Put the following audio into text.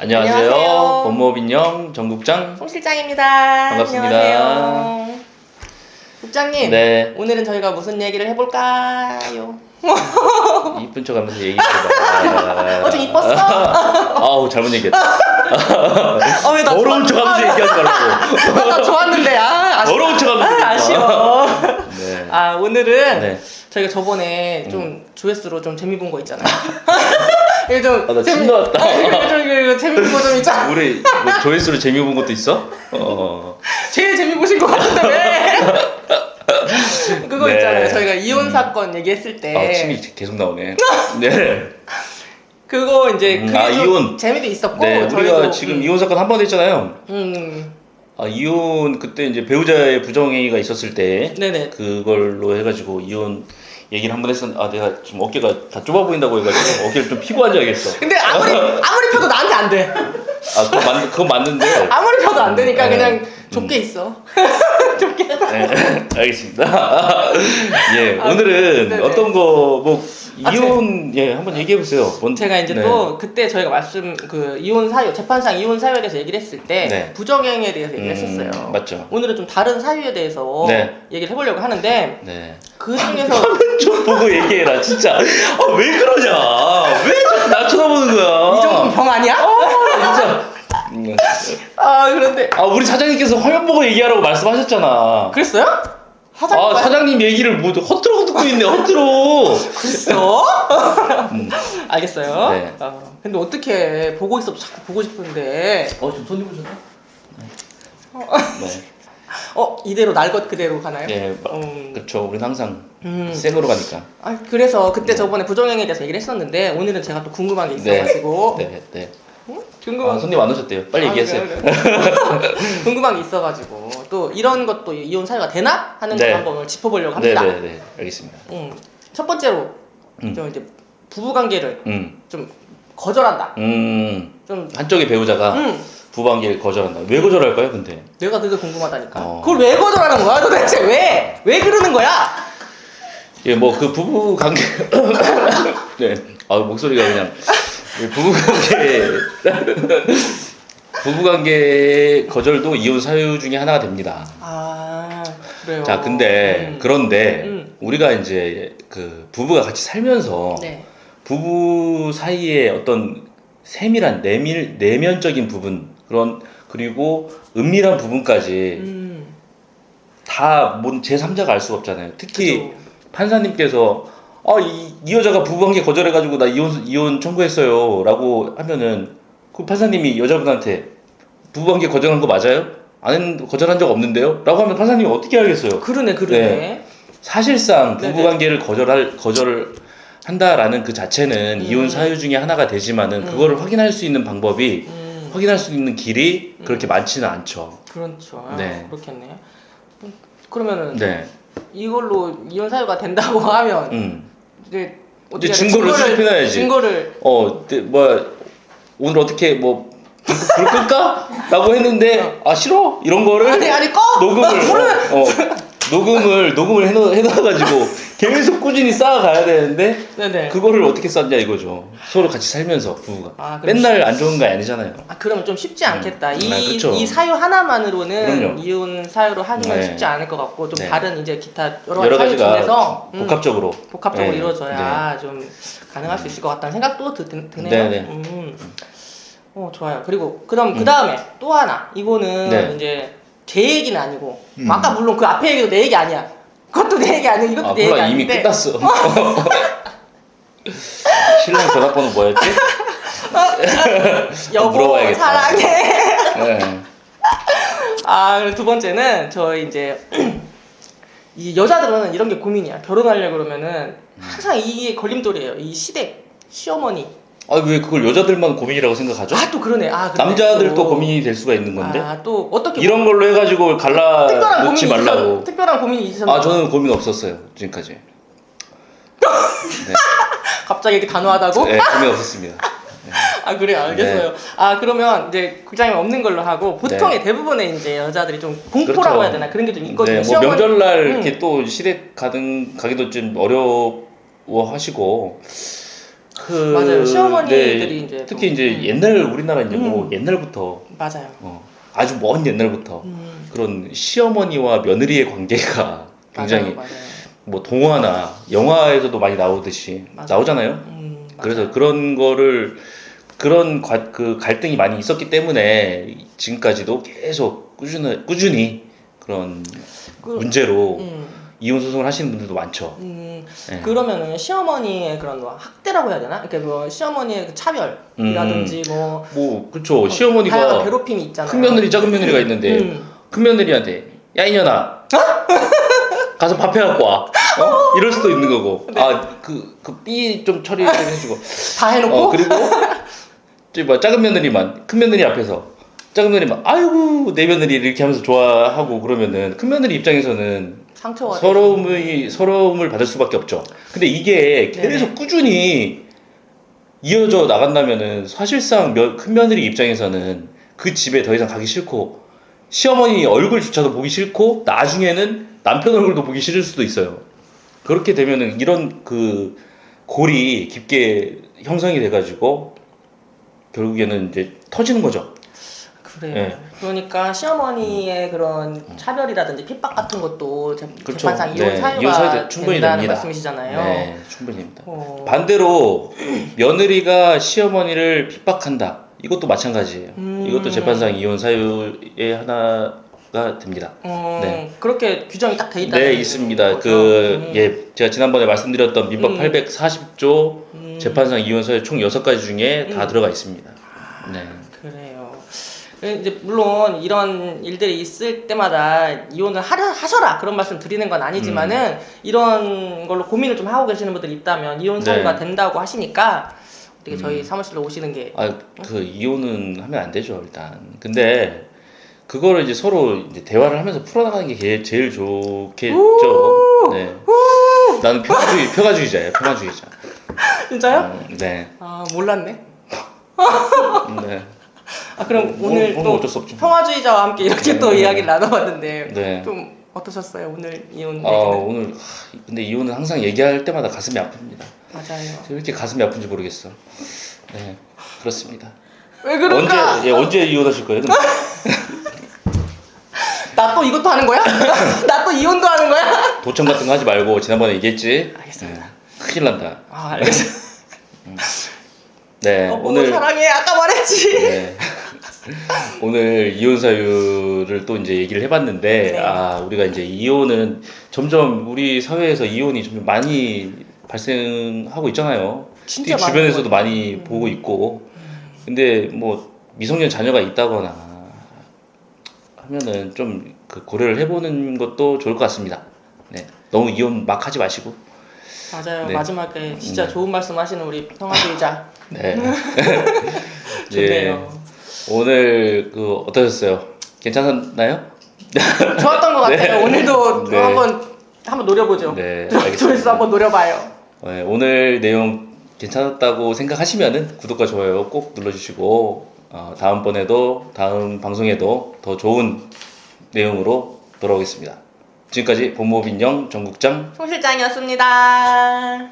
안녕하세요. 안녕하세요. 법무법 인영 정국장. 송 실장입니다. 반갑습니다. 안녕하세요. 국장님, 네. 오늘은 저희가 무슨 얘기를 해볼까요? 이쁜 척 하면서 얘기 좀. 어, 좀 이뻤어? 아우 잘못 얘기했다. 어, 왜나 더러운 척 하면서 얘기하지 말라고. 나 좋았는데, 아, 아쉬워. 더러운 척 하면서. 아, 얘기했다. 아쉬워. 네. 아, 오늘은 네. 저희가 저번에 좀 조회수로 좀 재미 본 거 있잖아요. 이거 좀. 아, 나 재미- 침 나왔다. 아, 이거 좀 이거 재밌는 거 좀 있잖아. 우리 뭐 조회수로 재미 본 것도 있어? 어. 제일 재미 보신 것 같은데, 왜? 그거 네. 있잖아요. 저희가 이혼 사건 얘기했을 때. 아 침이 계속 나오네. 네. 그거 이제 음, 그게 아, 좀 이혼. 재미도 있었고 네. 우리가 저희도, 지금 음, 이혼 사건 한 번 했잖아요. 음 아 이혼 그때 이제 배우자의 부정행위가 있었을 때 네네 그걸로 해가지고 이혼 얘기를 한 번 했었는데 아 내가 지금 어깨가 다 좁아 보인다고 해가지고 어깨를 좀 피고 앉아야겠어. 근데 아무리 아무리 펴도 나한테 안 돼. 아 그거 맞 그건 맞는데. 아무리 펴도 안 되니까 네. 그냥 좁게 있어. 좁게. 네, 알겠습니다. 예, 아, 오늘은 네네. 어떤 거 뭐 아, 이혼 예 한번 얘기해 보세요. 뭔- 제가 이제 네. 또 그때 저희가 말씀 그 이혼 사유 재판상 이혼 사유에 대해서 얘기를 했을 때 네. 부정행위에 대해서 얘기를 음, 했었어요. 맞죠. 오늘은 좀 다른 사유에 대해서 네. 얘기를 해보려고 하는데 네. 그 중에서 좀 보고 얘기해라 진짜. 아, 왜 그러냐? 왜 나 쳐다보는 거야? 이 정도면 병 아니야? 음. 아 그런데 아 우리 사장님께서 화면 보고 얘기하라고 말씀하셨잖아. 그랬어요? 사장님 아 말- 사장님 얘기를 모두 허투루 듣고 있네 허투루. 그랬어? 음. 알겠어요. 네. 어, 근데 어떻게 보고 있어도 자꾸 보고 싶은데 어좀 손이 보셨나? 네. 어 이대로 날 것 그대로 가나요? 네. 마- 음, 그렇죠. 우리는 항상 음. 생으로 가니까. 아 그래서 그때 네. 저번에 부정행위에 대해서 얘기를 했었는데 오늘은 제가 또 궁금한 게 있어가지고 네, 네. 응? 아, 궁금한 손님 안 오셨대요. 빨리 아, 얘기하세요. 그래요, 그래요? 궁금한 게 있어가지고 또 이런 것도 이혼 사유가 되나 하는 네. 걸 한번 오늘 짚어보려고 네, 합니다. 네, 네. 알겠습니다. 음, 첫 번째로 음. 좀 이제 부부 관계를 음. 좀 거절한다. 음. 좀 한쪽의 배우자가 음, 부부관계를 거절한다. 왜 거절할까요, 근데? 내가 그게 궁금하다니까. 어. 그걸 왜 거절하는 거야 도대체 왜? 왜 그러는 거야? 예, 뭐 그 부부 관계 네. 아, 목소리가 그냥 예, 부부 관계 부부 관계 거절도 이혼 사유 중에 하나가 됩니다. 아 그래요. 자, 근데 음. 그런데 음. 우리가 이제 그 부부가 같이 살면서 네. 부부 사이에 어떤 세밀한 내밀 내면적인 부분 그런 그리고 은밀한 부분까지 음. 다뭔 제3자가 알 수가 없잖아요. 특히 그죠. 판사님께서 아, 이, 이 여자가 부부관계 거절해가지고 나 이혼 이혼 청구했어요 라고 하면은 그 판사님이 여자분한테 부부관계 거절한 거 맞아요? 안 했- 거절한 적 없는데요?라고 하면 판사님이 어떻게 알겠어요? 그러네 그러네. 사실상 네네. 부부관계를 거절할 거절을 한다라는 그 자체는 음. 이혼 사유 중에 하나가 되지만은 음. 그거를 확인할 수 있는 방법이 음. 확인할 수 있는 길이 음. 그렇게 많지는 않죠. 그렇죠. 아, 네. 그렇겠네. 음, 그러면은 네. 이걸로 이혼 사유가 된다고 하면 음. 이제 이제 해야 돼? 증거를 수집해놔야지. 증거를 어, 네, 뭐 오늘 어떻게 뭐 불, 불 끌까? 라고 했는데 아 싫어 이런 거를 아니 아니 꺼 녹음을 불을 어, 어, 녹음을 녹음을 해놓 해놔가지고 계속 꾸준히 쌓아가야 되는데 네네. 그거를 어떻게 썼냐 이거죠. 서로 같이 살면서 부부가 아, 그럼 맨날 안 좋은 거 아니잖아요. 아 그러면 좀 쉽지 않겠다. 이, 아, 그쵸. 이 사유 하나만으로는 그럼요. 이혼 사유로 하기는 네. 쉽지 않을 것 같고 좀 네. 다른 이제 기타 여러 가지 여러 사유 가지가 중에서 음, 복합적으로 복합적으로 네. 이루어져야 좀 가능할 수 있을 것 같다는 생각도 드, 드, 드네요. 네, 네. 음. 어 좋아요. 그리고 그다음 그 다음에 또 하나 이거는 네. 이제 제 얘기는 아니고 음. 아까 물론 그 앞에 얘기도 내 얘기 아니야. 그것도 내 얘기 아니고 이것도 아내 얘기 이미 아닌데 끝났어. 신랑 전화번호 뭐였지? 여보 물어봐야겠다. 사랑해. 네. 아, 그리고 두 번째는 저희 이제 이 여자들은 이런 게 고민이야. 결혼하려 그러면은 항상 이게 걸림돌이에요. 이 시댁, 시어머니. 아 왜 그걸 여자들만 고민이라고 생각하죠? 아, 또 그러네. 아, 그러네. 남자들도 또. 고민이 될 수가 있는 건데 아, 또 어떻게 이런 걸로 해가지고 갈라 특별한 놓지 고민이 말라고. 있으셨, 특별한 고민이 있으셨나요? 아 저는 고민 없었어요 지금까지. 네, 갑자기 이렇게 단호하다고? 네 고민 없었습니다. 아, 그래요. 알겠어요. 아, 그러면 이제 국장님 없는 걸로 하고 보통의 네. 대부분의 이제 여자들이 좀 공포라고 그렇죠. 해야 되나 그런 게 좀 있거든요. 네, 뭐 명절날 음. 이렇게 또 시댁 가든 가기도 좀 어려워하시고 그 맞아요. 시어머니들이 네, 이제 특히 또- 이제 음. 옛날 우리나라 이제 뭐 음. 옛날부터 맞아요. 어, 아주 먼 옛날부터 음, 그런 시어머니와 며느리의 관계가 굉장히 맞아요, 맞아요. 뭐 동화나 영화에서도 많이 나오듯이 맞아요. 나오잖아요. 음, 그래서. 그런 거를 그런 과- 그 갈등이 많이 있었기 때문에 지금까지도 계속 꾸준히 꾸준히 그런 그- 문제로 음, 이혼 소송을 하시는 분들도 많죠. 음, 네. 그러면은 시어머니의 그런 뭐 학대라고 해야 되나? 그러니까 뭐 시어머니의 그 차별이라든지 뭐 뭐 그렇죠. 다양한 시어머니가 괴롭힘이 있잖아요. 큰 며느리 작은 며느리가 있는데 음. 큰 며느리한테 야 이년아 가서 밥 해갖고 와 어? 이럴 수도 있는 거고 네. 아그 그 삐 좀 처리 좀 해주고 다 해놓고 어 그리고 저뭐 작은 며느리만 큰 며느리 앞에서 작은 며느리만 아이고 내 며느리 이렇게 하면서 좋아하고 그러면은 큰 며느리 입장에서는 상처가 서러움이 서러움을 받을 수밖에 없죠. 근데 이게 네네. 계속 꾸준히 이어져 나간다면은 사실상 며- 큰 며느리 입장에서는 그 집에 더 이상 가기 싫고 시어머니 얼굴조차도 보기 싫고 나중에는 남편 얼굴도 보기 싫을 수도 있어요. 그렇게 되면은 이런 그 골이 깊게 형성이 돼가지고 결국에는 이제 터지는 거죠. 그래요. 네. 그러니까 시어머니의 그런 차별이라든지 핍박 같은 것도 재- 그렇죠. 재판상 이혼 네, 사유가 이혼 사유도 충분히 된다는 됩니다. 말씀이시잖아요. 네, 충분히입니다. 어, 반대로 며느리가 시어머니를 핍박한다. 이것도 마찬가지예요. 음. 이것도 재판상 이혼 사유의 하나가 됩니다. 어, 네. 그렇게 규정이 딱 돼 있다. 네, 있습니다. 그, 예, 제가 지난번에 말씀드렸던 민법 음. 840조 음, 재판상 이혼 사유 총 6가지 중에 다 음. 들어가 있습니다. 네. 그래요. 이제 물론 이런 일들이 있을 때마다 이혼을 하려, 하셔라 그런 말씀 드리는 건 아니지만은 음. 이런 걸로 고민을 좀 하고 계시는 분들이 있다면 이혼 사유가 네. 된다고 하시니까 어떻게 음. 저희 사무실로 오시는 게 아, 그 이혼은 하면 안 되죠, 일단. 근데 그거를 이제 서로 이제 대화를 하면서 풀어나가는 게 제- 제일 좋겠죠. 네. 나는 평화주의, 평화주의자예요, 평화주의자. 진짜요? 음, 네. 아 몰랐네. 네. 아 그럼 뭐, 오늘 뭐 또 어쩔 수 없죠. 평화주의자와 함께 이렇게 또 네. 이야기를 나눠봤는데 네. 좀 어떠셨어요 오늘 이혼 얘기는? 아, 오늘 하, 근데 이혼은 항상 얘기할 때마다 가슴이 아픕니다. 맞아요. 왜 이렇게 가슴이 아픈지 모르겠어. 네, 그렇습니다. 왜 그럴까? 언제 예, 언제 이혼하실 거예요? 나 또 이것도 하는 거야? 나 또 이혼도 하는 거야? 도청 같은 거 하지 말고 지난번에 얘기했지. 알겠습니다. 네, 큰일 난다. 아 알겠어. 네, 어, 오늘 사랑해 아까 말했지. 네. 오늘 이혼 사유를 또 이제 얘기를 해봤는데 네. 아 우리가 이제 이혼은 점점 우리 사회에서 이혼이 좀 많이 발생하고 있잖아요. 진짜 특히 주변에서도 많이 음. 보고 있고 근데 뭐 미성년 자녀가 있다거나 하면은 좀 그 고려를 해보는 것도 좋을 것 같습니다. 네, 너무 이혼 막 하지 마시고. 맞아요. 네. 마지막에 진짜 네. 좋은 말씀 하시는 우리 평화주의자. 네. 좋네요. 오늘 그 어떠셨어요? 괜찮았나요? 좋았던 것 같아요. 네. 오늘도 네. 한번 한번 노려보죠. 네, 조회수 한번 노려봐요. 네, 오늘 내용 괜찮았다고 생각하시면은 구독과 좋아요 꼭 눌러주시고 어, 다음번에도 다음 방송에도 더 좋은 내용으로 돌아오겠습니다. 지금까지 본모빈영 전국장 송 실장이었습니다.